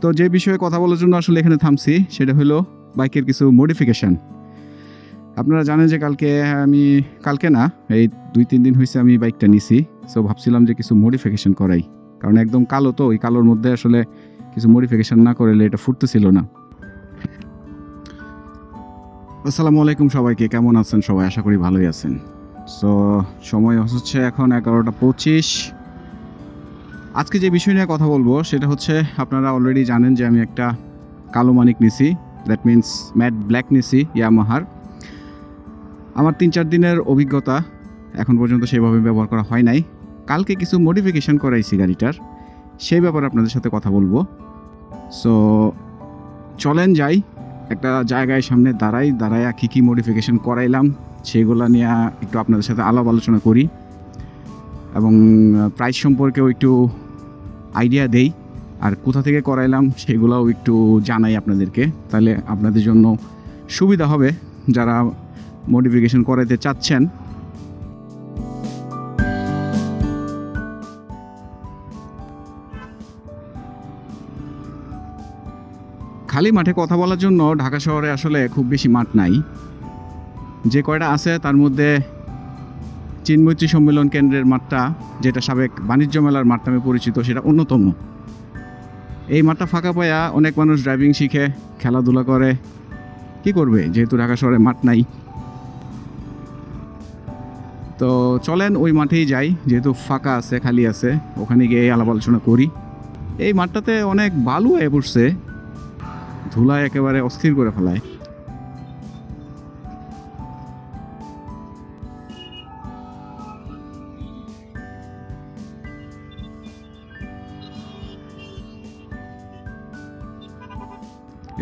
তো যে বিষয়ে কথা বলার জন্য আসলে এখানে থামছি, সেটা হলো বাইকের কিছু মডিফিকেশান আপনারা জানেন যে কালকে আমি, কালকে না, এই দুই তিন দিন হয়েছে আমি বাইকটা নিছি সো ভাবছিলাম যে কিছু মডিফিকেশন করাই। কারণ একদম কালো তো, ওই কালোর মধ্যে আসলে কিছু মডিফিকেশান না করলে এটা ফুটতেছিল না। আসসালামু আলাইকুম সবাইকে, কেমন আছেন সবাই? আশা করি ভালোই আছেন। সো সময় হচ্ছে এখন এগারোটা পঁচিশ। আজকে যে বিষয় নিয়ে কথা বলব, সেটা হচ্ছে আপনারা অলরেডি জানেন যে আমি একটা কালো মানিক নিছি। দ্যাট মিন্স ম্যাট ব্ল্যাক নিছি, ইয়ামাহার। আমার তিন চার দিনের অভিজ্ঞতা এখন পর্যন্ত সেভাবে ব্যবহার করা হয় নাই। কালকে কিছু মডিফিকেশন করাইছি গাড়িটার। সেই ব্যাপারে আপনাদের সাথে কথা বলব। সো চলেন যাই। একটা জায়গায় সামনে দাঁড়াই দাঁড়াইয়া কী কী মডিফিকেশন করাইলাম, সেগুলো নিয়ে একটু আপনাদের সাথে আলাপ আলোচনা করি। এবং প্রাইস সম্পর্কেও একটু আইডিয়া দেই। আর কোথা থেকে করাইলাম সেগুলোও একটু জানাই আপনাদেরকে। তাহলে আপনাদের জন্য সুবিধা হবে যারা মডিফিকেশন করাইতে চাচ্ছেন। খালি মাঠে কথা বলার জন্য ঢাকা শহরে আসলে খুব বেশি মাঠ নাই। যে কয়টা আছে তার মধ্যে চিনমৈত্রী সম্মেলন কেন্দ্রের মাঠটা, যেটা সাবেক বাণিজ্য মেলার মাঠ নামে পরিচিত, সেটা অন্যতম। এই মাঠটা ফাঁকা পায়া অনেক মানুষ ড্রাইভিং শিখে, খেলাধুলা করে। কি করবে? যেহেতু ঢাকা শহরে মাঠ নাই। তো চলেন ওই মাঠেই যাই, যেহেতু ফাঁকা আছে, খালি আছে, ওখানে গিয়ে আলাপ আলোচনা করি। এই মাঠটাতে অনেক বালু হয়ে পড়ছে ধুলায় একেবারে অস্থির করে ফেলায়।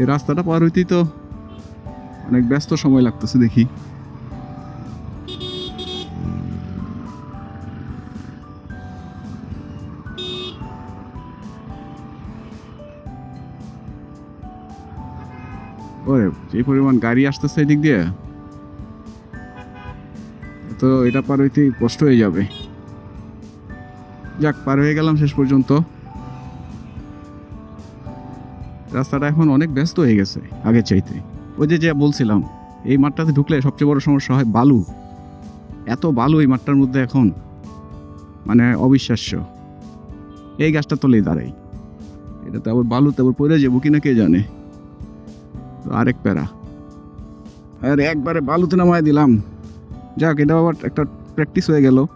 এই রাস্তাটা পার হইতেই তো অনেক ব্যস্ত সময় লাগতেছে দেখি। ওরে, যে পরিমাণ গাড়ি আসতেছে এদিক দিয়ে, তো এটা পার হইতে কষ্ট হয়ে যাবে। যাক, পার হয়ে গেলাম শেষ পর্যন্ত। রাস্তাটা এখন অনেক ব্যস্ত হয়ে গেছে আগের চাইতে। ওই যে যে বলছিলাম, এই মাঠটাতে ঢুকলে সবচেয়ে বড় সমস্যা হয় বালু। এত বালু এই মাঠটার মধ্যে এখন মানে অবিশ্বাস্য। এই গাছটা তলেই দাঁড়াই। এটা তো আবার বালুতে আবার পড়ে যাব কিনা কে জানে। আরেক প্যারা। আর একবারে বালুতে নামায় দিলাম। যাক এটা আবার একটা প্র্যাকটিস হয়ে গেল।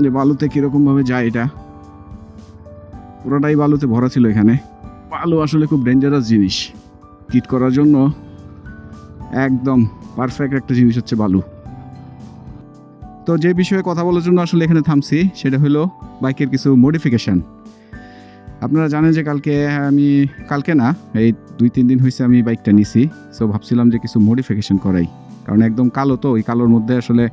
যে বালুতে কীরকমভাবে যায় এটা। পুরোটাই বালুতে ভরা ছিল এখানে। বালু আসলে খুব ডেঞ্জারাস জিনিস। কিট করার জন্য একদম পারফেক্ট একটা জিনিস হচ্ছে বালু। তো যে বিষয়ে কথা বলার জন্য আসলে এখানে থামছি, সেটা হলো বাইকের কিছু মডিফিকেশান আপনারা জানেন যে কালকে আমি কালকে না, এই দুই, তিন দিন হয়েছে আমি বাইকটা নিছি। সো ভাবছিলাম যে কিছু মডিফিকেশন করাই। কারণ একদম কালো তো, ওই কালোর মধ্যে আসলে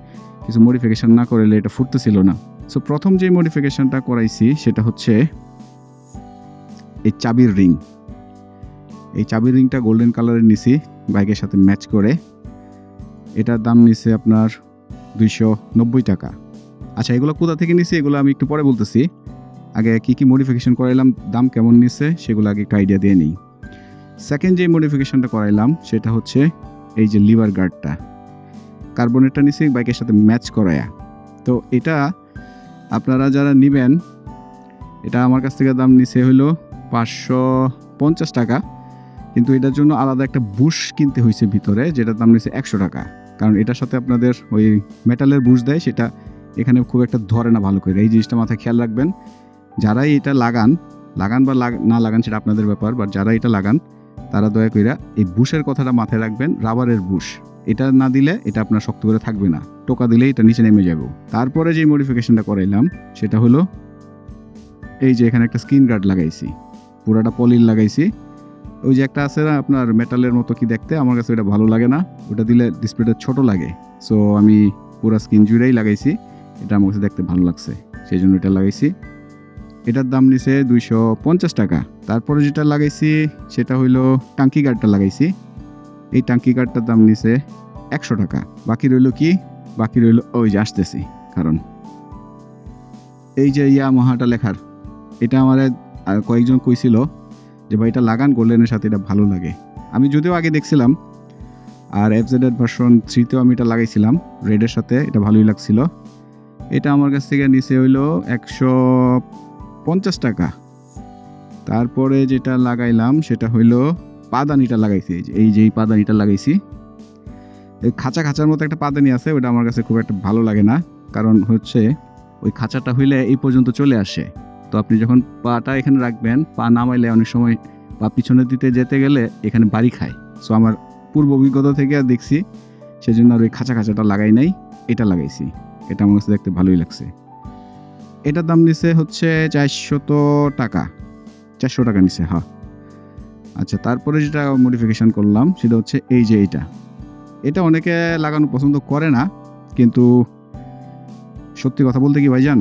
কিছু মডিফিকেশান না করলে এটা ফুটতেছিল না। সো প্রথম যে মডিফিকেশানটা করাইছি, সেটা হচ্ছে এই চাবির রিং। এই চাবির রিংটা গোল্ডেন কালারের নিছি, বাইকের সাথে ম্যাচ করে। এটার দাম নিছে আপনার দুইশো নব্বই টাকা। আচ্ছা এগুলো কোথা থেকে নিছি? এগুলো আমি একটু পরে বলতেছি। আগে কি কি মডিফিকেশন করাইলাম, দাম কেমন নিছে, সেগুলো আগে একটু আইডিয়া দিয়ে নিই। সেকেন্ড যে মডিফিকেশনটা করাইলাম, সেটা হচ্ছে এই যে লিভার গার্ডটা কার্বনেটটা নিছি, বাইকের সাথে ম্যাচ করায়া। তো এটা আপনারা যারা নেবেন, এটা আমার কাছ থেকে দাম নিছে হইল পাঁচশো পঞ্চাশ টাকা। কিন্তু এটার জন্য আলাদা একটা বুশ কিনতে হয়েছে ভিতরে, যেটার দাম নিচ্ছে একশো টাকা। কারণ এটার সাথে আপনাদের ওই মেটালের বুশ দেয়, সেটা এখানে খুব একটা ধরে না ভালো করে। এই জিনিসটা মাথায় খেয়াল রাখবেন, যারাই এটা লাগান লাগান বা না লাগান সেটা আপনাদের ব্যাপার বা যারা এটা লাগান, তারা দয়া কইরা এই বুশের কথাটা মাথায় রাখবেন, রাবারের বুশ। এটা না দিলে এটা আপনার শক্ত করে থাকবে না। টোকা দিলে এটা নিচে নেমে যাবে। তারপরে যে মডিফিকেশনটা করাইলাম, সেটা হলো এই যে এখানে একটা স্ক্রিন গার্ড লাগাইছি। পুরাটা পলির লাগাইছি। ওই যে একটা আছে না, আপনার মেটালের মতো কি দেখতে? আমার কাছে এটা ভালো লাগে না। ওটা দিলে ডিসপ্লেটা ছোট লাগে। সো আমি পুরো স্ক্রিন জুড়েই লাগাইছি। এটা আমার কাছে দেখতে ভালো লাগছে। সেই জন্য এটা লাগাইছি। এটার দাম নিছে দুইশো পঞ্চাশ টাকা। তারপরে যেটা লাগাইছি, সেটা হইল টাঙ্কি গার্ডটা লাগাইছি। এই টাঙ্কি গার্ডটার দাম নিছে একশো টাকা। বাকি রইল কি? বাকি রইল ওই যে আসতেছি, কারণ। এই যে ইয়া মহাটা লেখার, এটা আমার আর কয়েকজন কইছিল যে, ভাই, এটা লাগান গোল্ডেনের সাথে, এটা ভালো লাগে। আমি যদিও আগে দেখছিলাম, আর এফজেডের ভার্সন থ্রিতেও আমি এটা লাগাইছিলাম রেডের সাথে, এটা ভালোই লাগছিল। এটা আমার কাছ থেকে নিচে হইল একশো পঞ্চাশ টাকা। তারপরে যেটা লাগাইলাম, সেটা হইল পাদানিটা লাগাইছি এই যে- এই পাদানিটা লাগাইছি। এই খাঁচা খাঁচার মতো একটা পাদানি আছে, ওটা আমার কাছে খুব একটা ভালো লাগে না, কারণ হচ্ছে ওই খাঁচাটা হইলে এই পর্যন্ত চলে আসে। তো আপনি যখন পাটা এখানে রাখবেন, পা নামাইলে অনেক সময় পা পিছনের দিতে যেতে গেলে এখানে বাড়ি খায়। সো আমার পূর্ব অভিজ্ঞতা থেকে আর দেখছি, সেজন্য আর ওই খাঁচা খাঁচাটা লাগাই নাই, এটা লাগাইছি। এটা আমার কাছে দেখতে ভালোই লাগছে। এটার দাম নিছে হচ্ছে চারশত টাকা। চারশো টাকা নিছে হ্যাঁ আচ্ছা তারপরে যেটা মডিফিকেশন করলাম, সেটা হচ্ছে এই যে এইটা। এটা অনেকে লাগানো পছন্দ করে না, কিন্তু সত্যি কথা বলতে কি ভাইজান,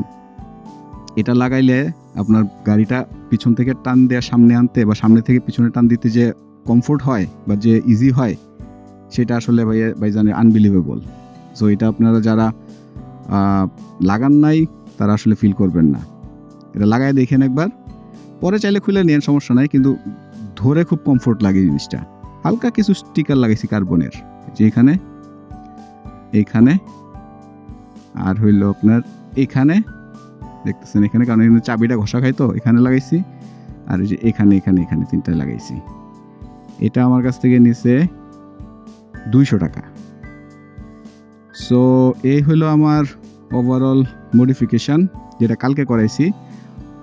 এটা লাগাইলে আপনার গাড়িটা পিছন থেকে টান দেওয়া সামনে আনতে বা সামনে থেকে পিছনে টান দিতে যে কমফোর্ট হয় বা যে ইজি হয়, সেটা আসলে ভাই ভাইজানের আনবিলিভেবল সো এটা আপনারা যারা লাগান নাই, তারা আসলে ফিল করবেন না। এটা লাগায় দেখেন একবার। পরে চাইলে খুলে নিন, সমস্যা নাই, কিন্তু ধরে খুব কমফোর্ট লাগে জিনিসটা। হালকা কিছু স্টিকার লাগাইছি কার্বনের, যে এখানে এইখানে আর হইল আপনার এখানে। দেখতেছেন এখানে, কারণ এখানে চাবিটা ঘষা খাই তো, এখানে লাগাইছি। আর যে এখানে এখানে এখানে তিনটায় লাগাইছি। এটা আমার কাছ থেকে নিছে দুইশো টাকা। সো এই হলো আমার ওভারঅল মডিফিকেশান যেটা কালকে করাইছি।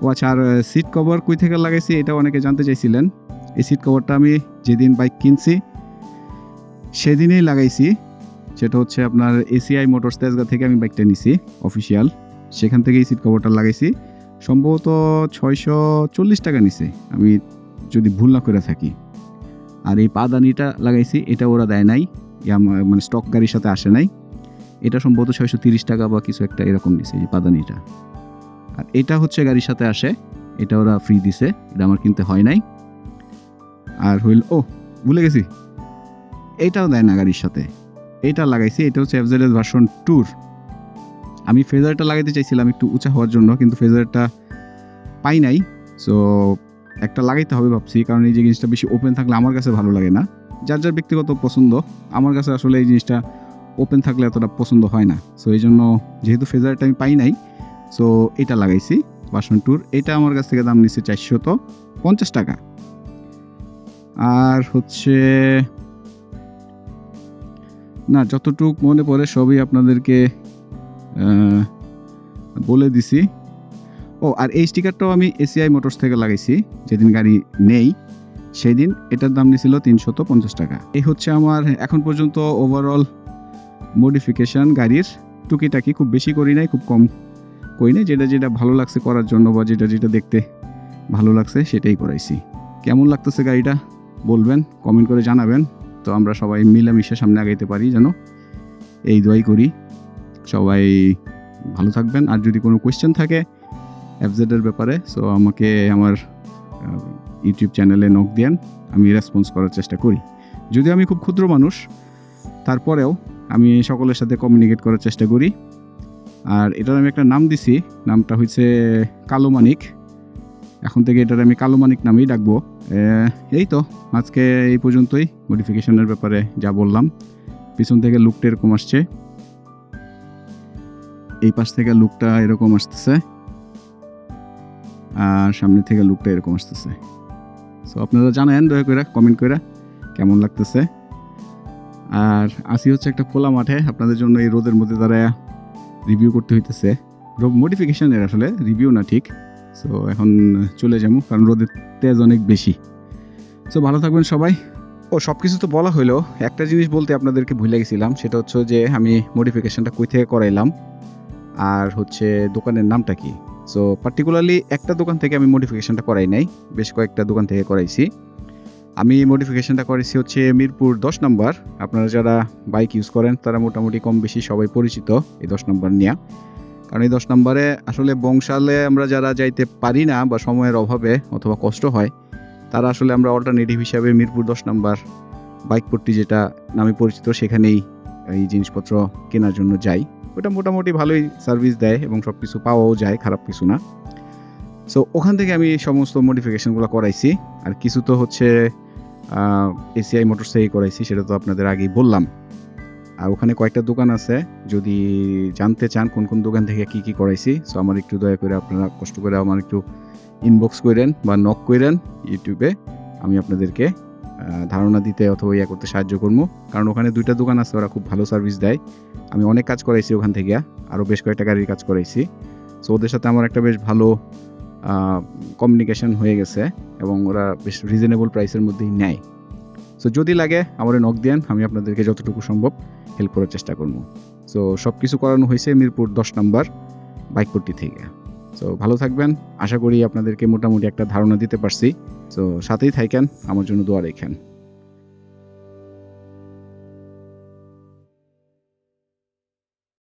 ও আচ্ছা আর সিট কভার কই থেকে লাগাইছি এটা অনেকে জানতে চাইছিলেন। এই সিট কভারটা আমি যেদিন বাইক কিনছি, সেদিনেই লাগাইছি। সেটা হচ্ছে আপনার এসিআই মোটরস তেজগা থেকে আমি বাইকটা নিছি অফিসিয়াল সেখান থেকেই সিট কভারটা লাগাইছি। সম্ভবত ছয়শো চল্লিশ টাকা নিছে। আমি যদি ভুল না করে থাকি। আর এই পাদানিটা লাগাইছি, এটা ওরা দেয় নাই। মানে স্টক গাড়ির সাথে আসে নাই। এটা সম্ভবত ছয়শো তিরিশ টাকা বা কিছু একটা এরকম নিছে এই পাদানিটা। আর এটা হচ্ছে গাড়ির সাথে আসে। এটা ওরা ফ্রি দিছে। এটা আমার কিনতে হয় নাই। আর হইল, ও, ভুলে গেছি। এইটাও দেয় না গাড়ির সাথে। এটা লাগাইছি, এটা হচ্ছে এফজেড ভার্সন ট্যুর আমি ফেজারটা লাগাইতে চাইছিলাম একটু উঁচা হওয়ার জন্য, কিন্তু ফেজারটা পাই নাই। সো একটা লাগাইতে হবে ভাবছি, কারণ এই যে জিনিসটা বেশি ওপেন থাকলে আমার কাছে ভালো লাগে না। যার যার ব্যক্তিগত পছন্দ, আমার কাছে আসলে এই জিনিসটা ওপেন থাকলে এতটা পছন্দ হয় না। সো এই জন্য যেহেতু ফেজারটা আমি পাই নাই সো এটা লাগাইছি, বাসন ট্যুর এটা আমার কাছ থেকে দাম নিচ্ছে চারশো তো পঞ্চাশ টাকা। আর হচ্ছে, না, যতটুক মনে পড়ে সবই আপনাদেরকে বলে দিছি। ও, আর এই স্টিকারটাও আমি এসিআই মোটরস থেকে লাগাইছি, যেদিন গাড়ি নেই সেই দিন এটার দাম নিছিল তিনশত পঞ্চাশ টাকা। এই হচ্ছে আমার এখন পর্যন্ত ওভারঅল মডিফিকেশন গাড়ির। টুকিটাকি খুব বেশি করি নাই, খুব কম করি নাই। যেটা যেটা ভালো লাগছে করার জন্য বা যেটা যেটা দেখতে ভালো লাগছে, সেটাই করাইছি। কেমন লাগতেছে গাড়িটা বলবেন কমেন্ট করে জানাবেন। তো আমরা সবাই মিলেমিশে সামনে আগাইতে পারি যেন। এই দোয়াই করি। সবাই ভালো থাকবেন। আর যদি কোনো কোয়েশ্চেন থাকে এফজেডের ব্যাপারে সো আমাকে আমার ইউটিউব চ্যানেলে নক দেন আমি রেসপন্স করার চেষ্টা করি। যদিও আমি খুব ক্ষুদ্র মানুষ, তারপরেও আমি সকলের সাথে কমিউনিকেট করার চেষ্টা করি। আর এটার আমি একটা নাম দিছি, নামটা হচ্ছে কালো মানিক। এখন থেকে এটার আমি কালো মানিক নামেই ডাকবো। এই তো, আজকে এই পর্যন্তই। মডিফিকেশনের ব্যাপারে যা বললাম, পিছন থেকে লুকটা এরকম আসছে। এই পাশ থেকে লুকটা এরকম আসতেছে। আর সামনে থেকে লুকটা এরকম আসতেছে। সো আপনারা জানেন, দয়া করে কমেন্ট করে কেমন লাগতেছে। আর আসি হচ্ছে একটা খোলা মাঠে আপনাদের জন্য এই রোদের মধ্যে দাঁড়ায় রিভিউ করতে হইতেছে। মডিফিকেশনের আসলে রিভিউ না ঠিক। সো এখন চলে যাব, কারণ রোদের তেজ অনেক বেশি। সো ভালো থাকবেন সবাই। ও সব কিছু তো বলা হইল। একটা জিনিস বলতে আপনাদেরকে ভুলে গেছিলাম, সেটা হচ্ছে যে আমি মডিফিকেশনটা কই থেকে করাইলাম? আর হচ্ছে দোকানের নামটা কি? সো পার্টিকুলারলি একটা দোকান থেকে আমি মডিফিকেশনটা করাই নাই, বেশ কয়েকটা দোকান থেকে করাইছি। আমি মডিফিকেশনটা করেছি হচ্ছে মিরপুর দশ নম্বর। আপনারা যারা বাইক ইউজ করেন, তারা মোটামুটি কম বেশি সবাই পরিচিত এই দশ নম্বর নিয়ে। কারণ এই দশ নম্বরে আসলে বংশালে আমরা যারা যাইতে পারি না বা সময়ের অভাবে অথবা কষ্ট হয়, তারা আসলে আমরা অল্টারনেটিভ হিসাবে মিরপুর দশ নম্বর বাইক পট্টি যেটা নামে পরিচিত, সেখানেই এই জিনিসপত্র কেনার জন্য যাই। ওটা মোটামুটি ভালোই সার্ভিস দেয় এবং সব কিছু পাওয়াও যায়, খারাপ কিছু না। সো ওখান থেকে আমি এই সমস্ত মডিফিকেশনগুলো করাইছি। আর কিছু তো হচ্ছে এসিআই মোটরস থেকে করাইছি, সেটা তো আপনাদের আগেই বললাম। আর ওখানে কয়েকটা দোকান আছে, যদি জানতে চান কোন কোন দোকান থেকে কি কি করাইছি সো আমার একটু দয়া করে আপনারা কষ্ট করে আমার একটু ইনবক্স করেন বা নক করেন ইউটিউবে আমি আপনাদেরকে ধারণা দিতে অথবা ইয়া করতে সাহায্য করব কারণ ওখানে দুইটা দোকান আছে, ওরা খুব ভালো সার্ভিস দেয়। আমি অনেক কাজ করাইছি ওখান থেকে আরও বেশ কয়েকটা গাড়ির কাজ করাইছি। সো ওদের সাথে আমার একটা বেশ ভালো কমিউনিকেশন হয়ে গেছে এবং ওরা বেশ রিজনেবল প্রাইসের মধ্যেই নেয়। সো যদি লাগে, আমার নক দেন, আমি আপনাদেরকে যতটুকু সম্ভব হেল্প করার চেষ্টা করব সো সব কিছু করানো হয়েছে মিরপুর দশ নম্বর, বাইকপট্টি থেকে। সো ভালো থাকবেন। আশা করি আপনাদেরকে মোটামুটি একটা ধারণা দিতে পারছি। সো সাথেই থাকেন। আমার জন্য দোয়া রেখেন।